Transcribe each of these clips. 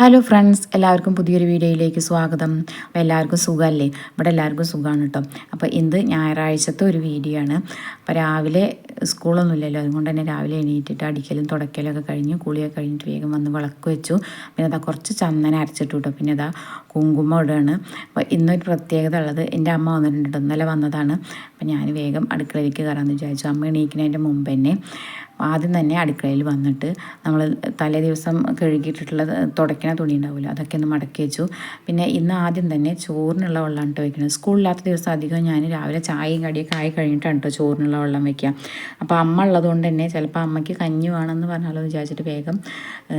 Hello friends എല്ലാവർക്കും പുതിയൊരു വീഡിയോയിലേക്ക് സ്വാഗതം. അപ്പോൾ എല്ലാവർക്കും സുഖമല്ലേ? ഇവിടെ എല്ലാവർക്കും സുഖമാണ് കേട്ടോ. അപ്പോൾ ഇന്ന് ഞായറാഴ്ചത്തെ ഒരു വീഡിയോ ആണ്. അപ്പോൾ രാവിലെ സ്കൂളൊന്നുമില്ലല്ലോ അതുകൊണ്ട് തന്നെ രാവിലെ എണീറ്റിട്ട് അടിക്കലും തുടക്കലൊക്കെ കഴിഞ്ഞ് കുളിയൊക്കെ കഴിഞ്ഞിട്ട് വേഗം വന്ന് വിളക്ക് വെച്ചു. പിന്നെ അതാ കുറച്ച് ചന്ദന അരച്ചിട്ട് കേട്ടോ. പിന്നെ അതാ കുങ്കുമം ഇടുകയാണ് അപ്പോൾ ഇന്നൊരു പ്രത്യേകത ഉള്ളത് എന്റെ അമ്മ വന്നിട്ടുണ്ട്. ഇന്നലെ വന്നതാണ്. അപ്പോൾ ഞാൻ വേഗം അടുക്കളയിലേക്ക് കയറാമെന്ന് വിചാരിച്ചു. അമ്മ എണീക്കുന്നതിന്റെ മുമ്പ് തന്നെ. ആദ്യം തന്നെ അടുക്കളയിൽ വന്നിട്ട് നമ്മൾ തലേ ദിവസം കഴുകിയിട്ടുള്ള തുടയ്ക്കണ തുണി ഉണ്ടാവില്ല അതൊക്കെ ഒന്ന് മടക്കി വെച്ചു. പിന്നെ ഇന്ന് ആദ്യം തന്നെ ചോറിനുള്ള വെള്ളമാണ് കേട്ടോ വയ്ക്കുന്നത് സ്കൂളില്ലാത്ത ദിവസം അധികം ഞാൻ രാവിലെ ചായയും കടിയൊക്കെ ആയി കഴിഞ്ഞിട്ടാണ് കേട്ടോ ചോറിനുള്ള വെള്ളം വയ്ക്കുക അപ്പോൾ അമ്മ ഉള്ളതുകൊണ്ട് തന്നെ ചിലപ്പോൾ അമ്മയ്ക്ക് കഞ്ഞി വേണമെന്ന് പറഞ്ഞാലോ എന്ന് വിചാരിച്ചിട്ട് വേഗം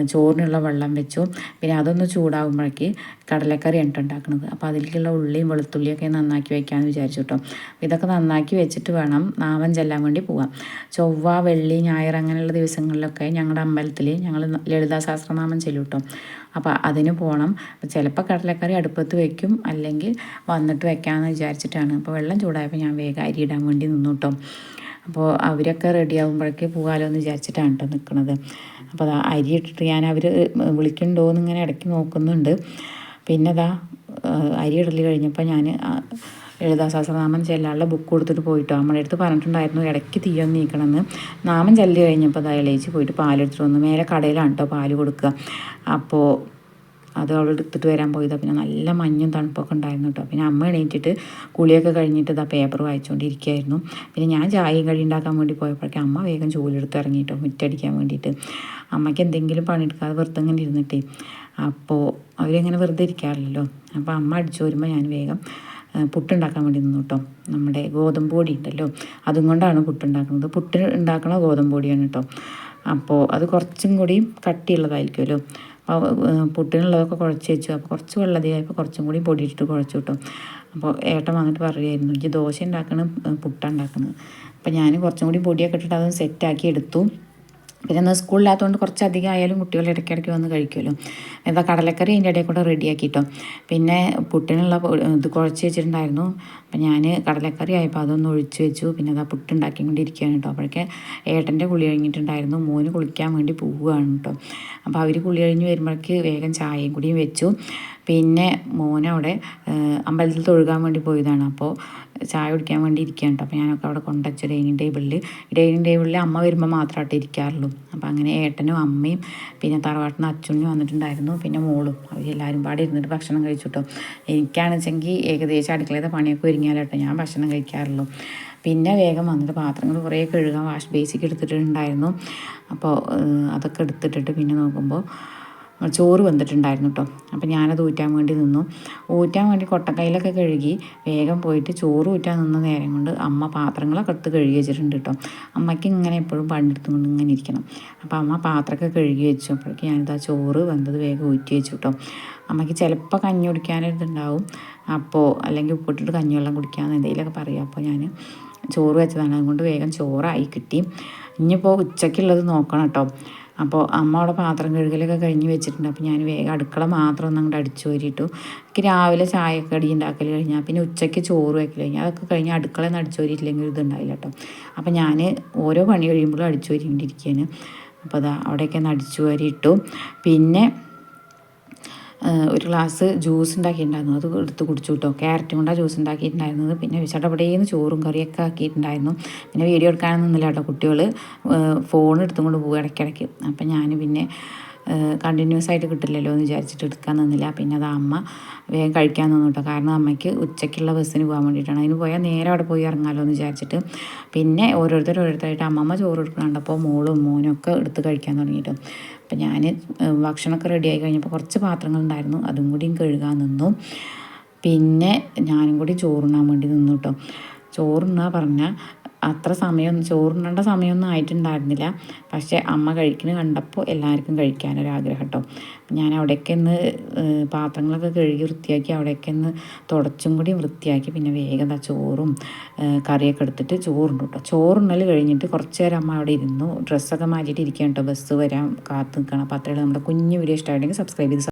ചോറിനുള്ള വെള്ളം വെച്ചു. പിന്നെ അതൊന്ന് ചൂടാകുമ്പോഴേക്ക് കടലക്കറിയാണ് ഉണ്ടാക്കുന്നത് അപ്പോൾ അതിലേക്കുള്ള ഉള്ളിയും വെളുത്തുള്ളിയൊക്കെ നന്നാക്കി വയ്ക്കാമെന്ന് വിചാരിച്ചു കേട്ടോ ഇതൊക്കെ നന്നാക്കി വെച്ചിട്ട് വേണം നാവൻ ചെല്ലാൻ വേണ്ടി പോവാം ചൊവ്വ വെള്ളി ഞായർ അങ്ങനെയുള്ള ദിവസങ്ങളിലൊക്കെ ഞങ്ങളുടെ അമ്പലത്തിൽ ഞങ്ങൾ ലളിതാ സഹസ്രനാമം ചെല്ലും അപ്പോൾ അതിന് പോകണം ചിലപ്പോൾ കടലക്കറി അടുപ്പത്ത് വയ്ക്കും അല്ലെങ്കിൽ വന്നിട്ട് വെക്കാമെന്ന് വിചാരിച്ചിട്ടാണ്. അപ്പോൾ വെള്ളം ചൂടായപ്പോൾ ഞാൻ വേഗം അരി ഇടാൻ വേണ്ടി നിന്നു കേട്ടോ അപ്പോൾ അവരൊക്കെ റെഡി ആകുമ്പോഴേക്ക് പോകാമല്ലോ എന്ന് വിചാരിച്ചിട്ടാണ് കേട്ടോ നിൽക്കുന്നത് അപ്പോൾ അതാ അരി ഇട്ടിട്ട് ഞാൻ അവർ വിളിക്കണ്ടോ എന്നിങ്ങനെ ഇടയ്ക്ക് നോക്കുന്നുണ്ട്. പിന്നെ അതാ അരി ഇടൽ കഴിഞ്ഞപ്പോൾ ഞാൻ എഴുതാ സഹസ്രനാമം ചെല്ലാനുള്ള ബുക്ക് കൊടുത്തിട്ട് പോയിട്ടോ. നമ്മുടെ അടുത്ത് പറഞ്ഞിട്ടുണ്ടായിരുന്നു ഇടയ്ക്ക് തീയൊന്ന് നീക്കണമെന്ന്. നാമം ചെല്ലി കഴിഞ്ഞപ്പോൾ അത് ഇളയിച്ച് പോയിട്ട് പാലെടുത്തിട്ട് വന്നു. മേലെ കടയിലാണ് കേട്ടോ പാൽ കൊടുക്കുക. അപ്പോൾ അത് അവൾ എടുത്തിട്ട് വരാൻ പോയതാ. പിന്നെ നല്ല മഞ്ഞും തണുപ്പൊക്കെ ഉണ്ടായിരുന്നു കേട്ടോ പിന്നെ അമ്മ എണീറ്റിട്ട് കുളിയൊക്കെ കഴിഞ്ഞിട്ട് ഇതാ പേപ്പർ വായിച്ചുകൊണ്ടിരിക്കുകയായിരുന്നു പിന്നെ ഞാൻ ചായയും കടി ഉണ്ടാക്കാൻ വേണ്ടി പോയപ്പോഴേക്കും അമ്മ വേഗം ജോലിയെടുത്ത് ഇറങ്ങിയിട്ടോ മുറ്റടിക്കാൻ വേണ്ടിയിട്ട്. അമ്മയ്ക്ക് എന്തെങ്കിലും പണിയെടുക്കാതെ വെറുതെ ഇങ്ങനെ ഇരുന്നിട്ടേ. അപ്പോൾ അവരിങ്ങനെ വെറുതെ ഇരിക്കാറില്ലല്ലോ. അപ്പോൾ അമ്മ അടിച്ചു വരുമ്പോൾ ഞാൻ വേഗം പുട്ടുണ്ടാക്കാൻ വേണ്ടി നിന്നു കേട്ടോ. നമ്മുടെ ഗോതമ്പ് പൊടി ഉണ്ടല്ലോ അതും കൊണ്ടാണ് പുട്ടുണ്ടാക്കുന്നത്. പുട്ട് ഉണ്ടാക്കണ ഗോതമ്പ് പൊടിയാണ് കേട്ടോ. അപ്പോൾ അത് കുറച്ചും കൂടി കട്ടിയുള്ളതായിരിക്കുമല്ലോ. പുട്ടിനുള്ളതൊക്കെ കുഴച്ച് വെച്ചു. അപ്പോൾ കുറച്ച് വെള്ളതിയായപ്പോൾ കുറച്ചും കൂടി പൊടി കുഴച്ചു കിട്ടും. അപ്പോൾ ഏട്ടൻ വന്നിട്ട് പറയുമായിരുന്നു എനിക്ക് ദോശ ഉണ്ടാക്കണം പുട്ടുണ്ടാക്കുന്നത് അപ്പോൾ ഞാൻ കുറച്ചും കൂടി പൊടിയൊക്കെ ഇട്ടിട്ട് അതൊന്ന് സെറ്റാക്കി എടുത്തു. പിന്നെ എന്നാൽ സ്കൂളിലാത്തതുകൊണ്ട് കുറച്ചധികം ആയാലും കുട്ടികൾ ഇടയ്ക്കിടയ്ക്ക് വന്ന് കഴിക്കുമല്ലോ. എന്താ കടലക്കറി അതിന്റെ ഇടയിൽ കൂടെ റെഡിയാക്കിയിട്ടോ പിന്നെ പുട്ടിനുള്ള ഇത് കുഴച്ച് വെച്ചിട്ടുണ്ടായിരുന്നു. അപ്പം ഞാൻ കടലക്കറി ആയപ്പോൾ അതൊന്ന് ഒഴിച്ച് വെച്ചു. പിന്നെ അതാ പുട്ടുണ്ടാക്കിക്കൊണ്ടിരിക്കുകയാണ് കേട്ടോ. അപ്പോഴൊക്കെ ഏട്ടന്റെ കുളി കഴിഞ്ഞിട്ടുണ്ടായിരുന്നു. മോന് കുളിക്കാൻ വേണ്ടി പോവുകയാണ് കേട്ടോ. അപ്പോൾ അവർ കുളി കഴിഞ്ഞ് വരുമ്പോഴേക്ക് വേഗം ചായയും കൂടിയും വെച്ചു. പിന്നെ മോനവിടെ അമ്പലത്തിൽ തൊഴുകാൻ വേണ്ടി പോയതാണ്. അപ്പോൾ ചായ കുടിക്കാൻ വേണ്ടി ഇരിക്കുകയാണ് കേട്ടോ. അപ്പോൾ ഞാനൊക്കെ അവിടെ കൊണ്ടുവച്ചു ഡൈനിങ് ടേബിളിൽ ഡൈനിങ് ടേബിളിൽ അമ്മ വരുമ്പോൾ മാത്രമായിട്ട് ഇരിക്കാറുള്ളൂ. അപ്പോൾ അങ്ങനെ ഏട്ടനും അമ്മയും പിന്നെ തറവാട്ടിന് അച്ഛനും വന്നിട്ടുണ്ടായിരുന്നു. പിന്നെ മോളും. അവരെല്ലാവരും പാടി ഇരുന്നിട്ട് ഭക്ഷണം കഴിച്ചിട്ടു. എനിക്കാണെച്ചെങ്കിൽ ഏകദേശം അടുക്കളയുടെ പണിയൊക്കെ ഒരുങ്ങിയാലോട്ടോ. ഞാൻ ഭക്ഷണം കഴിക്കാറുള്ളൂ. പിന്നെ വേഗം വന്നിട്ട് പാത്രങ്ങൾ കുറേ കഴുകാൻ വാഷ് ബേസിക്ക് എടുത്തിട്ടുണ്ടായിരുന്നു. അപ്പോൾ അതൊക്കെ എടുത്തിട്ടിട്ട് പിന്നെ നോക്കുമ്പോൾ ചോറ് വന്നിട്ടുണ്ടായിരുന്നു കേട്ടോ അപ്പോൾ ഞാനത് ഊറ്റാൻ വേണ്ടി നിന്നു. ഊറ്റാൻ വേണ്ടി കൊട്ടക്കൈയിലൊക്കെ കഴുകി വേഗം പോയിട്ട് ചോറ് ഊറ്റാൻ നിന്ന നേരം കൊണ്ട് അമ്മ പാത്രങ്ങളൊക്കെ എടുത്ത് കഴുകി വെച്ചിട്ടുണ്ട് കേട്ടോ അമ്മയ്ക്ക് ഇങ്ങനെ എപ്പോഴും പണ്ടെടുത്തുകൊണ്ട് ഇങ്ങനെ ഇരിക്കണം. അപ്പോൾ അമ്മ പാത്രമൊക്കെ കഴുകി വെച്ചു. അപ്പോഴേക്ക് ആ ചോറ് വന്നത് വേഗം ഊറ്റി വെച്ചു കേട്ടോ അമ്മയ്ക്ക് ചിലപ്പോൾ കഞ്ഞി കുടിക്കാനൊരിതുണ്ടാവും അപ്പോൾ അല്ലെങ്കിൽ ഉപ്പിട്ടിട്ട് കഞ്ഞിവെള്ളം കുടിക്കാമെന്ന് എന്തെങ്കിലുമൊക്കെ പറയാം. അപ്പോൾ ഞാൻ ചോറ് വെച്ചതാണ്. അതുകൊണ്ട് വേഗം ചോറായി കിട്ടി. ഇനിയിപ്പോൾ ഉച്ചയ്ക്കുള്ളത് നോക്കണം കേട്ടോ അപ്പോൾ അമ്മ അവിടെ പാത്രം കഴുകലൊക്കെ കഴിഞ്ഞ് വെച്ചിട്ടുണ്ട്. അപ്പോൾ ഞാൻ വേഗം അടുക്കള മാത്രം ഒന്ന് അങ്ങോട്ട് അടിച്ചു വരിയിട്ടു എനിക്ക് രാവിലെ ചായയൊക്കെ അടി ഉണ്ടാക്കൽ കഴിഞ്ഞാൽ പിന്നെ ഉച്ചയ്ക്ക് ചോറ് വയ്ക്കൽ കഴിഞ്ഞാൽ അതൊക്കെ കഴിഞ്ഞ് അടുക്കള ഒന്ന് അടിച്ചു കയറിയിട്ടില്ലെങ്കിൽ ഇതുണ്ടായില്ല കേട്ടോ അപ്പോൾ ഞാൻ ഓരോ പണി കഴിയുമ്പോഴും അടിച്ചു വരിക്കൊണ്ടിരിക്കുകയാണ് അപ്പോൾ അതാ അവിടെയൊക്കെ ഒന്ന് അടിച്ചു വരിയിട്ടു പിന്നെ ഒരു ഗ്ലാസ് ജ്യൂസ് ഉണ്ടാക്കിയിട്ടുണ്ടായിരുന്നു. അത് എടുത്ത് കുടിച്ചു കേട്ടോ ക്യാരറ്റ് കൊണ്ടാണ് ജ്യൂസ് ഉണ്ടാക്കിയിട്ടുണ്ടായിരുന്നത്. പിന്നെ ചടപടേന്ന് ചോറും കറിയൊക്കെ ആക്കിയിട്ടുണ്ടായിരുന്നു. പിന്നെ വീഡിയോ എടുക്കാനൊന്നും നിന്നില്ല കേട്ടോ കുട്ടികൾ ഫോൺ എടുത്തുകൊണ്ട് പോകും ഇടയ്ക്കിടയ്ക്ക്. അപ്പം ഞാൻ പിന്നെ കണ്ടിന്യൂസ് ആയിട്ട് കിട്ടില്ലല്ലോ എന്ന് വിചാരിച്ചിട്ട് എടുക്കാൻ നിന്നില്ല. പിന്നെ അത് അമ്മ വേഗം കഴിക്കാൻ നിന്നു കേട്ടോ. കാരണം അമ്മയ്ക്ക് ഉച്ചയ്ക്കുള്ള ബസ്സിന് പോകാൻ വേണ്ടിയിട്ടാണ്. അതിന് പോയാൽ നേരെ അവിടെ പോയി ഇറങ്ങാമല്ലോ എന്ന് വിചാരിച്ചിട്ട് പിന്നെ ഓരോരുത്തർ ഓരോരുത്തരായിട്ട് അമ്മമ്മ ചോറ് എടുക്കണുണ്ടപ്പോൾ മോളും മോനും ഒക്കെ എടുത്ത് കഴിക്കാൻ തുടങ്ങിയിട്ട്. അപ്പം ഞാൻ ഭക്ഷണമൊക്കെ റെഡിയായി കഴിഞ്ഞപ്പോൾ കുറച്ച് പാത്രങ്ങളുണ്ടായിരുന്നു അതും കൂടിയും കഴുകാൻ നിന്നു. പിന്നെ ഞാനും കൂടി ചോറുണ്ണാൻ വേണ്ടി നിന്നു കേട്ടോ. ചോറുണ്ണാ പറഞ്ഞാൽ അത്ര സമയം ചോറുണ്ണേണ്ട സമയമൊന്നും ആയിട്ടുണ്ടായിരുന്നില്ല. പക്ഷേ അമ്മ കഴിക്കുന്നത് കണ്ടപ്പോൾ എല്ലാവർക്കും കഴിക്കാനൊരാഗ്രഹം കേട്ടോ ഞാൻ അവിടേക്ക് ഒന്ന് പാത്രങ്ങളൊക്കെ കഴുകി വൃത്തിയാക്കി അവിടേക്ക് ഒന്ന് തുടച്ചും കൂടി വൃത്തിയാക്കി പിന്നെ വേഗം ചോറും കറിയൊക്കെ എടുത്തിട്ട് ചോറുണ്ട് കേട്ടോ ചോറുണ്ണൽ കഴിഞ്ഞിട്ട് കുറച്ച് നേരം അമ്മ അവിടെ ഇരുന്നു. ഡ്രസ്സൊക്കെ മാറ്റിയിട്ട് ഇരിക്കുകയാണ് കേട്ടോ ബസ് വരാം കാത്തു നിൽക്കണം അപ്പോൾ അത്രയുള്ള നമ്മുടെ കുഞ്ഞു വീഡിയോ ഇഷ്ടമായിട്ടുണ്ടെങ്കിൽ സബ്സ്ക്രൈബ് ചെയ്ത്